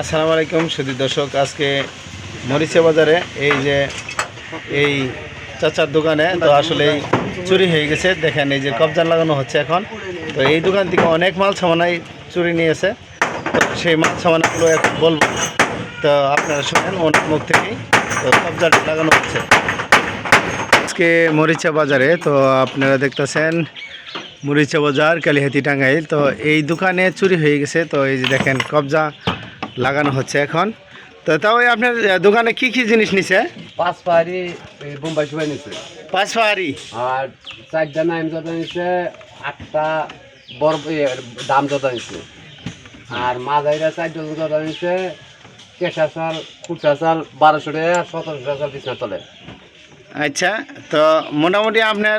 আসসালামু আলাইকুম সুদী দর্শক। আজকে মরিচা বাজারে এই যে এই চাচার দোকানে, তো আসলে চুরি হয়ে গেছে। দেখেন, এই যে কবজা লাগানো হচ্ছে এখন। তো এই দোকান থেকে অনেক মাল সামানাই চুরি নিয়েছে। তো সেই মাল সামানাগুলো এখন বলব। তো আপনারা শোনেন অনেক মুখ থেকেই। তো কবজাটা লাগানো হচ্ছে। আজকে মরিচা বাজারে, তো আপনারা দেখতেছেন মরিচা বাজার, কালিহাতি টাঙ্গাইল। তো এই দোকানে চুরি হয়ে গেছে। তো এই যে দেখেন, কবজা লাগানো হচ্ছে এখন। তো তাও আপনার দোকানে কি কি জিনিস নিছে? পাঁচ পাহাড়ি বোম্বাই সুবাই নিছে। পাঁচ পাহাড়ি আর চারটা নাইম জদা নিছে আটটা বড় দাম যত নিছে। আর মাঝাইরা চার ডজন জদা নিছে কেঁচা চাল কুচা চাল বারোশো টাকা সতেরোশো টাকা বিছনা তলে। আচ্ছা তো মোটামুটি আপনার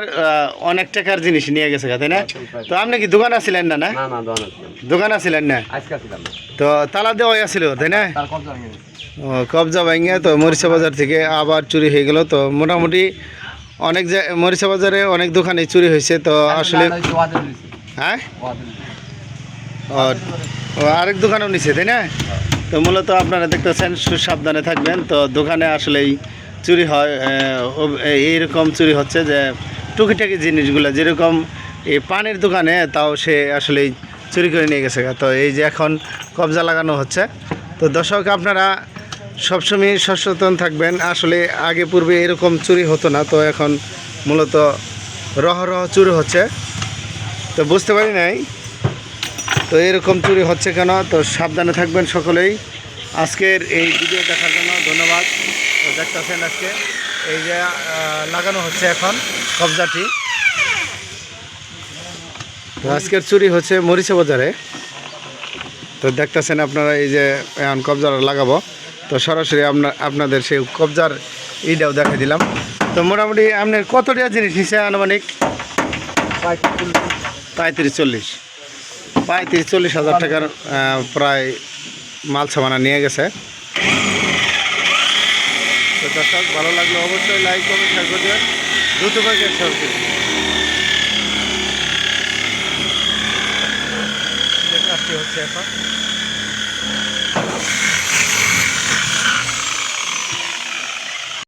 অনেক টাকার জিনিস নিয়ে গেছে তাই না? তো আপনি কি দোকান আছিলেন না না? দোকান আছে আছিলেন না? তো তালা দেওয়া আছিল তাই না? ও, কবজা ভাঙে তো মরিচা বাজার থেকে আবার চুরি হয়ে গেল তো মোটামুটি অনেক মরিচা বাজারে অনেক দোকানে চুরি হয়েছে তো আসলে হ্যাঁ? ও, আরেক দোকানেও নিছে তাই না? তো মূলত আপনারা দেখতেছেন সুসাবধানে থাকবেন তো দোকানে আসলেই চুরি হয় এইরকম চুরি হচ্ছে যে টুকিটাকি জিনিসগুলো যেরকম এই পানির দোকানে, তাও সে আসলেই চুরি করে নিয়ে গেছে। তো এই যে এখন কবজা লাগানো হচ্ছে। তো দর্শক, আপনারা সবসময় সচেতন থাকবেন। আসলে আগে পূর্বে এরকম চুরি হতো না, তো এখন মূলত রহ রহ চুরি হচ্ছে। তো বুঝতে পারি নাই তো এরকম চুরি হচ্ছে কেন? তো সাবধানে থাকবেন সকলেই। আজকের এই ভিডিও দেখার জন্য ধন্যবাদ। তো দেখতেছেন আজকে। এই যে লাগানো হচ্ছে এখন কবজাটি। আজকের চুরি হচ্ছে মরিচা বাজারে। তো দেখতেছেন আপনারা এই যে, এখন কবজা লাগাবো। তো সরাসরি আপনার আপনাদের সেই কবজার ইটাও দেখে দিলাম। তো মোটামুটি আপনার কতটা জিনিস নিচ্ছে আনুমানিক? পঁয়ত্রিশ চল্লিশ। পঁয়ত্রিশ চল্লিশ হাজার টাকার প্রায় মাল সামানা নিয়ে গেছে। দর্শক, ভালো লাগলে অবশ্যই লাইক কমেন্ট শেয়ার করে দেবেন দ্রুত করে শেয়ার করে দেবেন। কাজটি হচ্ছে এখন